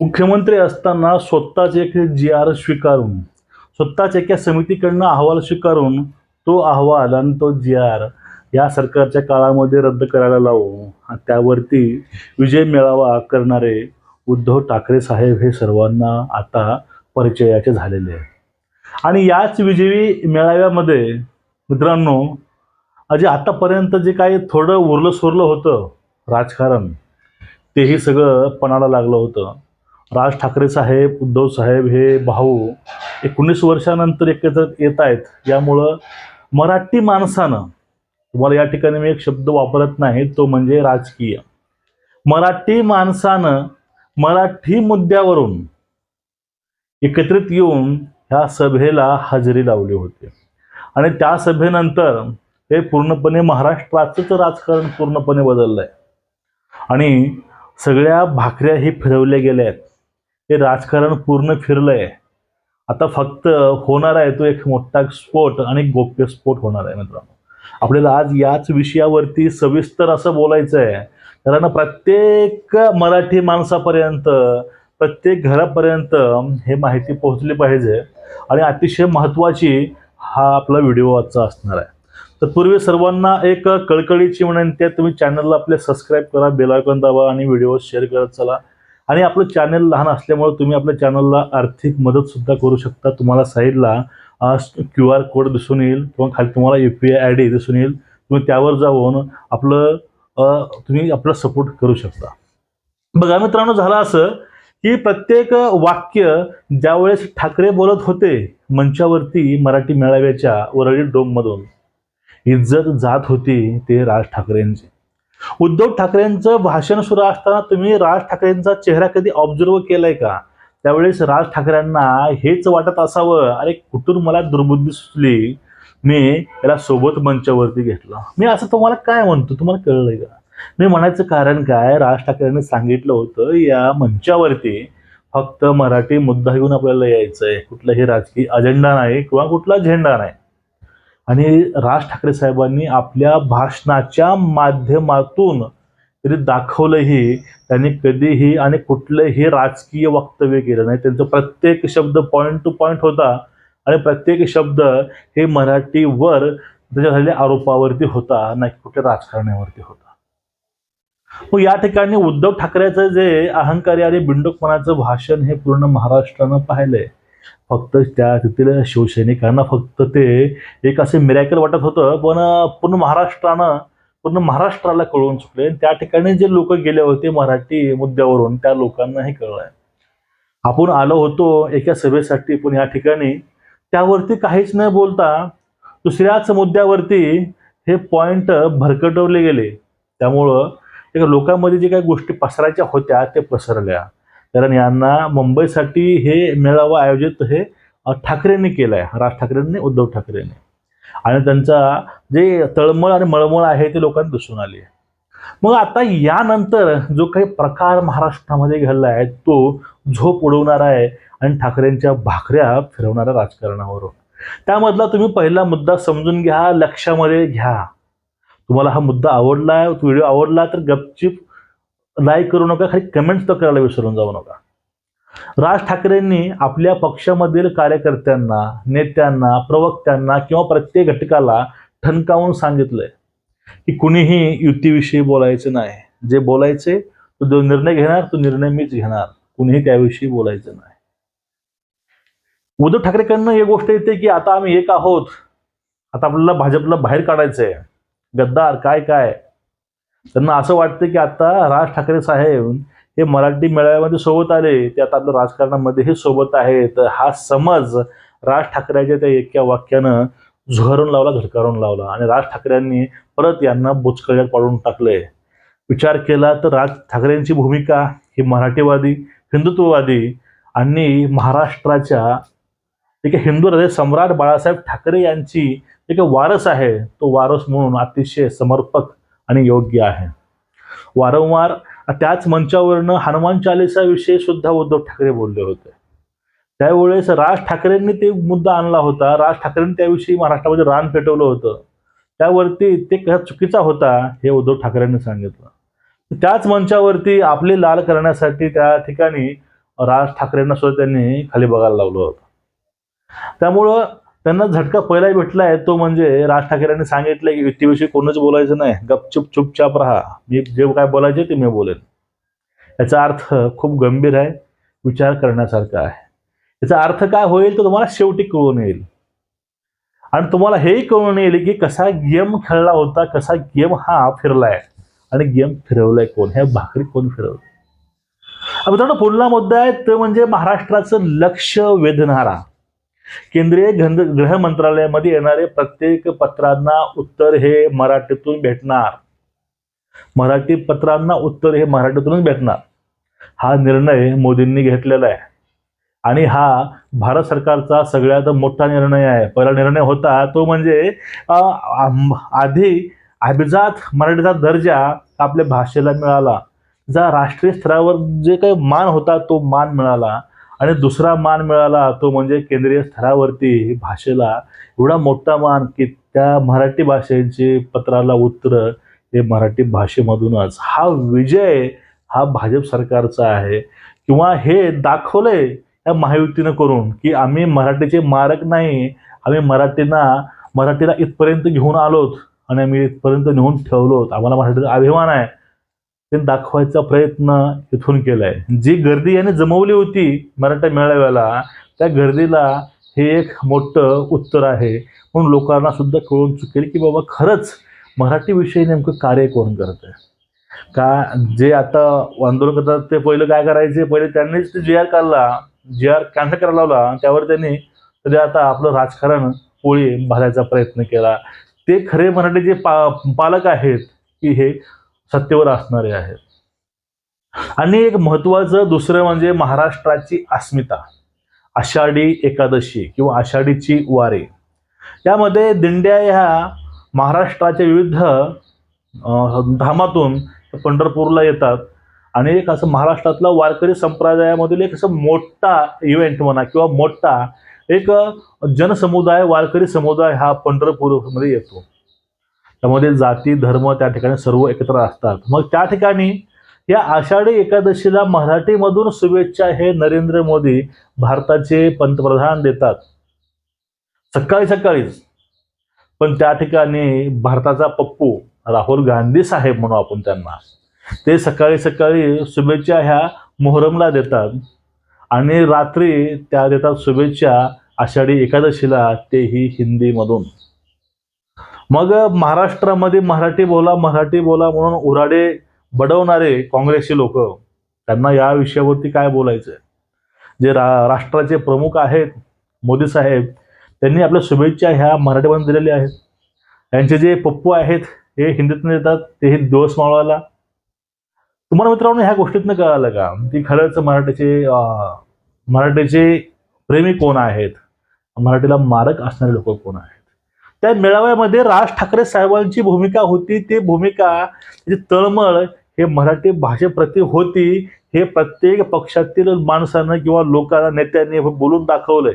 मुख्यमंत्री असताना स्वतःच एक जी आर स्वीकारून स्वतःच एका समितीकडनं अहवाल स्वीकारून तो अहवाल आणि तो जी आर या सरकारच्या काळामध्ये रद्द करायला लावू. आणि त्यावरती विजय मेळावा करणारे उद्धव ठाकरे साहेब हे सर्वांना आता परिचयाचे झालेले आहे आणि याच विजयी मेळाव्यामध्ये मित्रांनो अजे आतापर्यंत जे काही थोडं उरलं सोरलं होतं राजकारण तेही सगळं पणाला लागलं होतं. राज ठाकरे साहेब उद्धव साहेब हे भाऊ एकोणीस वर्षानंतर एकत्र येत आहेत. यामुळं मराठी माणसानं तुम्हाला या ठिकाणी मी एक शब्द वापरत नाही तो म्हणजे राजकीय. मराठी माणसानं मराठी मुद्द्यावरून एकत्रित येऊन ह्या सभेला हजेरी लावली होती. आणि त्या सभेनंतर हे पूर्णपणे महाराष्ट्राचंच राजकारण पूर्णपणे बदललं आहे आणि सगळ्या भाकऱ्याही फिरवल्या गेल्या आहेत. हे राजकारण पूर्ण फिरलंय. आता फक्त होणार आहे तो एक मोठा स्फोट आणि गोप्य स्फोट होणार आहे मित्रांनो. आपल्याला आज याच विषयावरती सविस्तर असं बोलायचं आहे कारण प्रत्येक मराठी माणसापर्यंत प्रत्येक घरापर्यंत हे माहिती पोहोचली पाहिजे आणि अतिशय महत्त्वाची हा आपला व्हिडिओ आजचा असणार आहे. तत्पूर्वी सर्वांना एक कळकळीची विनंती आहे तुम्ही चॅनलला आपले सबस्क्राईब करा बेलायकॉन दाबा आणि व्हिडिओ शेअर करत चला. आणि आपलं चॅनल लहान असल्यामुळे तुम्ही आपल्या चॅनलला आर्थिक मदतसुद्धा करू शकता. तुम्हाला साईडला क्यू आर कोड दिसून येईल. किंवा खाली तुम्हाला U P I I D दिसून येईल. तुम्ही त्यावर जाऊन आपलं तुम्ही आपला सपोर्ट करू शकता. बघा मित्रांनो झालं असं की प्रत्येक वाक्य ज्यावेळेस ठाकरे बोलत होते मंचावरती मराठी मेळाव्याच्या वरळी डोममधून इज्जत जात होती ते राज ठाकरेंची. उद्धव ठाकरेंचं भाषण सुरू असताना तुम्ही राज ठाकरेंचा चेहरा कधी ऑब्झर्व केलाय का? त्यावेळेस राज ठाकरेंना हेच वाटत असावं अरे कुठून मला दुर्बुद्धी सुचली? मी याला सोबत मंचावरती घेतलं. मी असं तुम्हाला काय म्हणतो? तुम्हाला कळलंय का? मी म्हणायचं कारण काय? राज ठाकरेंनी सांगितलं होतं या मंचावरती फक्त मराठी मुद्दा घेऊन आपल्याला यायचं आहे कुठलाही राजकीय अजेंडा नाही किंवा कुठला झेंडा नाही. आणि राज ठाकरे साहेबांनी आपल्या भाषणाच्या माध्यमातून तरी दाखवलंही त्यांनी कधीही आणि कुठलंही राजकीय वक्तव्य केलं नाही. त्यांचं प्रत्येक शब्द पॉईंट टू पॉईंट होता आणि प्रत्येक शब्द हे मराठीवर त्याच्या झालेल्या आरोपावरती होता नाही कुठे राजकारण्यावरती होता. मग या ठिकाणी उद्धव ठाकरेचं जे अहंकारी आणि बिंडोकपणाचं भाषण हे पूर्ण महाराष्ट्रानं पाहिलंय. फक्त त्या तिथील शिवसैनिकांना फक्त ते एक असे मिरॅकल वाटत होतं. पण पूर्ण महाराष्ट्रानं पूर्ण महाराष्ट्राला कळून चुकले त्या ठिकाणी जे लोक गेले होते मराठी मुद्द्यावरून त्या लोकांना हे कळलंय आपण आलो होतो एका सभेसाठी पण या ठिकाणी. त्यावरती काहीच न बोलता दुसऱ्याच मुद्द्यावरती हे पॉइंट भरकटवले गेले. त्यामुळं एक लोकांमध्ये जे काही गोष्टी पसरायच्या होत्या ते पसरल्या. कारण यांना मुंबईसाठी हे मेळावा आयोजित हे ठाकरेंनी केलं आहे राज ठाकरेंनी उद्धव ठाकरेंनी. आणि त्यांचा जे तळमळ आणि मळमळ आहे ते लोकांना दिसून आली मग आता यानंतर जो काही प्रकार महाराष्ट्रामध्ये घडला आहे तो झोप उडवणारा आहे आणि ठाकरेंच्या भाकऱ्या फिरवणाऱ्या राजकारणावरून. त्यामधला तुम्ही पहिला मुद्दा समजून घ्या लक्षामध्ये घ्या. तुम्हाला हा मुद्दा आवडला व्हिडिओ आवडला तर गपचिप लाईक करू नका खाली कमेंट्स तर करायला विसरून जाऊ नका. राज ठाकरेंनी आपल्या पक्षामधील कार्यकर्त्यांना नेत्यांना प्रवक्त्यांना किंवा प्रत्येक घटकाला ठणकावून सांगितलंय की कुणीही युतीविषयी बोलायचं नाही. जे बोलायचे तो जो निर्णय घेणार तो निर्णय मीच घेणार. कुणीही त्याविषयी बोलायचं नाही. उद्धव ठाकरेकडनं एक गोष्ट येते की आता आम्ही एक आहोत. आता आपल्याला भाजपला बाहेर काढायचंय. गद्दार काय काय? त्यांना असं वाटतं की आता राज ठाकरे साहेब हे मराठी मेळाव्यामध्ये सोबत आले ते आता आपल्या राजकारणामध्येही सोबत आहेत. हा समज राज ठाकरेच्या त्या एका वाक्यानं झुगारून लावला झटकारून लावला आणि राज ठाकरेंनी परत यांना बुचकळ्यात पाडून टाकले. विचार केला तर राज ठाकरेंची भूमिका ही मराठीवादी हिंदुत्ववादी आणि महाराष्ट्राच्या एका हिंदू हृदय सम्राट बाळासाहेब ठाकरे यांची एक वारस आहे. तो वारस म्हणून अतिशय समर्पक आणि योग्य आहे. वारंवार त्याच मंचावरनं हनुमान चालिसाविषयी सुद्धा उद्धव ठाकरे बोलले होते. त्यावेळेस राज ठाकरेंनी ते मुद्दा आणला होता. राज ठाकरेंनी त्याविषयी महाराष्ट्रामध्ये रान पेटवलं होतं. त्यावरती ते कसा चुकीचा होता हे उद्धव ठाकरेंनी सांगितलं. त्याच मंचावरती आपले लाल करण्यासाठी त्या ठिकाणी राज ठाकरेंना सुद्धा त्यांनी खाली बघायला लावलं होतं. त्यामुळं त्यांना झटका पहिला भेटलाय तो म्हणजे राज ठाकरेंनी सांगितलं की युतीविषयी कोणच बोलायचं नाही. गपचूप चुपचाप राहा. मी जे काय बोलायचे ते मी बोलेन. याचा अर्थ खूप गंभीर आहे विचार करण्यासारखा आहे. याचा अर्थ काय होईल तर तुम्हाला शेवटी कळून येईल. आणि तुम्हाला हेही कळून येईल की कसा गेम खेळला होता कसा गेम हा फिरलाय. आणि गेम फिरवलाय कोण? ह्या भाकरी कोण फिरवलं? मित्रांनो पुढला मुद्दा आहे तो म्हणजे महाराष्ट्राचं लक्ष वेधणारा. केंद्रीय गृह मंत्रालयामध्ये येणारे प्रत्येक पत्रांना उत्तर हे मराठीतून भेटणार. मराठी पत्रांना उत्तर हे मराठीतूनच भेटणार. हा निर्णय मोदींनी घेतलेला आहे. आणि हा भारत सरकारचा सगळ्यात मोठा निर्णय आहे. पहिला निर्णय होता तो म्हणजे आधी अभिजात मराठीचा दर्जा आपल्या भाषेला मिळाला. जा राष्ट्रीय स्तरावर जे काही मान होता तो मान मिळाला. आणि दुसरा मान मिळाला तो म्हणजे केंद्रीय स्तरावरती भाषेला. एवढा मोठा मान की त्या मराठी भाषेची पत्राला उत्तर हे मराठी भाषेमधूनच. हा विजय हा भाजप सरकारचा आहे. किंवा हे दाखवले या महायुतीनं करून की आम्ही मराठीचे मारक नाही आम्ही मराठीना मराठीला इथपर्यंत घेऊन आलोत आणि आम्ही इथपर्यंत नेऊन ठेवलोत. आम्हाला मराठीचा अभिमान आहे. ते दाखवायचा प्रयत्न इथून केलाय. जी गर्दी याने जमवली होती मराठा मेळाव्याला त्या गर्दीला हे एक मोठं उत्तर आहे. म्हणून लोकांना सुद्धा कळून चुकेल की बाबा खरंच मराठीविषयी नेमकं कार्य कोण करत आहे? का जे आता आंदोलन करतात ते पहिलं काय करायचे? पहिले त्यांनीच ते जे आर काढला. जे आर कॅन्सल करायला लावला. त्यावर त्यांनी तरी आता आपलं राजकारण पोळी भरायचा प्रयत्न केला. ते खरे मराठीचे पा पालक आहेत की हे सत्तेवर असणारे आहेत. आणि एक महत्वाचं दुसरं म्हणजे महाराष्ट्राची अस्मिता आषाढी एकादशी किंवा आषाढीची वारी. यामध्ये दिंड्या ह्या महाराष्ट्राच्या विविध धामातून पंढरपूरला येतात. आणि एक असं महाराष्ट्रातला वारकरी संप्रदायामधील एक असं मोठा इव्हेंट म्हणा किंवा मोठा एक जनसमुदाय वारकरी समुदाय हा पंढरपूरमध्ये येतो. त्यामध्ये जाती धर्म त्या ठिकाणी सर्व एकत्र असतात. मग त्या ठिकाणी या आषाढी एकादशीला मराठीमधून शुभेच्छा हे नरेंद्र मोदी भारताचे पंतप्रधान देतात. सकाळी सकाळीच पण त्या ठिकाणी भारताचा पप्पू राहुल गांधी साहेब म्हणू आपण त्यांना. ते सकाळी सकाळी शुभेच्छा ह्या मोहरमला देतात. आणि रात्री त्या देतात शुभेच्छा आषाढी एकादशीला तेही हिंदीमधून. मग महाराष्ट्रामध्ये मराठी बोला मराठी बोला म्हणून उराडे बडवणारे काँग्रेसचे लोक त्यांना या विषयावरती काय बोलायचं जे रा राष्ट्राचे प्रमुख आहेत मोदी साहेब त्यांनी आपल्या शुभेच्छा ह्या मराठीमध्ये दिलेल्या आहेत. त्यांचे जे पप्पू आहेत हे हिंदीतून येतात तेही दिवस मावळायला तुम्हाला मित्रांनो ह्या गोष्टीतनं कळालं का? की खरंच मराठीचे मराठीचे प्रेमी कोण आहेत? मराठीला मारक असणारे लोक कोण आहेत? त्या मेळाव्यामध्ये राज ठाकरे साहेबांची भूमिका होती. ती भूमिका जी तळमळ हे मराठी भाषेप्रती होती हे प्रत्येक पक्षातील माणसानं किंवा लोकांना नेत्यांनी बोलून दाखवलंय.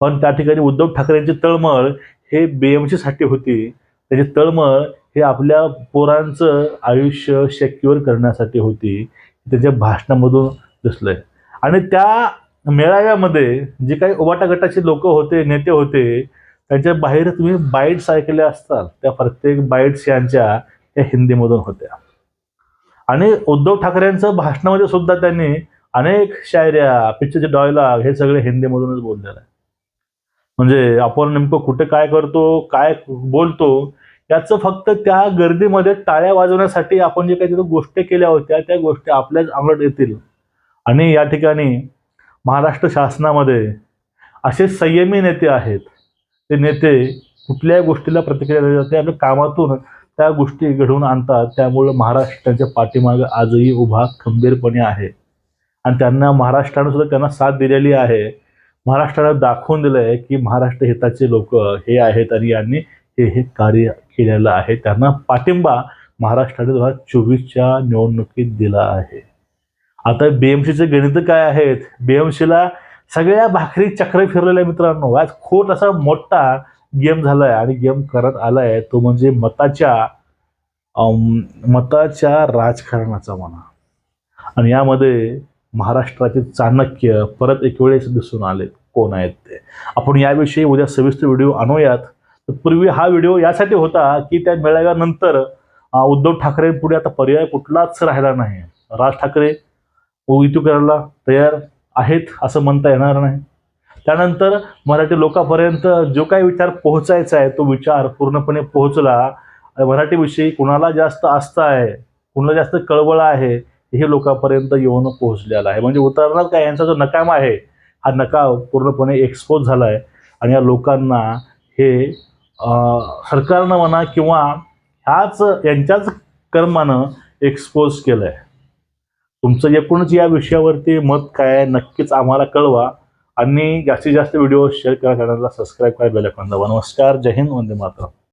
पण त्या ठिकाणी उद्धव ठाकरेंची तळमळ हे बीएमसीसाठी साठी होती. त्याची तळमळ हे आपल्या पोरांचं आयुष्य सेक्युअर करण्यासाठी होती. त्याच्या भाषणामधून दिसलंय. आणि त्या मेळाव्यामध्ये जे काही उबाटा गटाचे लोक होते नेते होते त्यांच्या बाहेर तुम्ही बाईट्स ऐकल्या असतात त्या प्रत्येक बाईट्स यांच्या त्या हिंदीमधून होत्या. आणि उद्धव ठाकरेंचं भाषणामध्ये सुद्धा त्यांनी अनेक शायऱ्या पिक्चरचे डॉयलॉग हे सगळे हिंदीमधूनच बोललेलं आहे. म्हणजे आपण नेमकं कुठे काय करतो काय बोलतो याचं फक्त त्या गर्दीमध्ये टाळ्या वाजवण्यासाठी आपण जे काही तिथं गोष्टी केल्या होत्या त्या गोष्टी आपल्याच अंगलट येतील. आणि या ठिकाणी महाराष्ट्र शासनामध्ये असे संयमी नेते आहेत ते नेते कुठल्याही गोष्टीला प्रतिक्रिया दिली जाते आपल्या कामातून त्या गोष्टी घडवून आणतात. त्यामुळे महाराष्ट्राच्या पाठीमागे आजही उभा खंबीरपणे आहे. आणि त्यांना महाराष्ट्रानं सुद्धा त्यांना साथ दिलेली आहे. महाराष्ट्रानं दाखवून दिलं आहे की महाराष्ट्र हिताचे लोक हे आहेत आणि यांनी हे हे कार्य केलेलं आहे. त्यांना पाठिंबा महाराष्ट्राने दोन हजार चोवीसच्या निवडणुकीत दिला आहे. आता बीएमसीचे गणित काय आहेत? बीएमसीला सगळ्या भाकरी चक्र फिरलेल्या मित्रांनो. आज खोट असा मोठा गेम झालाय आणि गेम करत आलाय तो म्हणजे मताच्या मताच्या राजकारणाचा म्हणा. आणि यामध्ये महाराष्ट्राचे चाणक्य परत एक वेळेस दिसून आले. कोण आहेत ते? आपण याविषयी उद्या सविस्तर व्हिडिओ आणूयात. तर पूर्वी हा व्हिडिओ यासाठी होता की त्या मेळाव्यानंतर उद्धव ठाकरे पुढे आता पर्याय कुठलाच राहिला नाही. राज ठाकरे करायला तयार? आहेत असं म्हणता येणार नाही. त्यानंतर मराठी लोकांपर्यंत जो काही विचार पोहोचायचा आहे तो विचार पूर्णपणे पोहोचला. मराठीविषयी कुणाला जास्त आस्था आहे कुणाला जास्त कळवळ आहे हे लोकांपर्यंत येऊन पोहोचलेलं आहे. म्हणजे उतरणार काय यांचा जो नकाम आहे हा नकाम पूर्णपणे एक्सपोज झाला आहे आणि या लोकांना हे सरकारनं म्हणा किंवा ह्याच यांच्याच कर्मानं एक्सपोज केलं आहे तुमचं एकूणच या विषयावरती मत काय आहे नक्कीच आम्हाला कळवा. आणि जास्तीत जास्त व्हिडिओ शेअर करा चॅनलला सबस्क्राईब करा बेल दाबा. नमस्कार जय हिंद वंदे मातरम.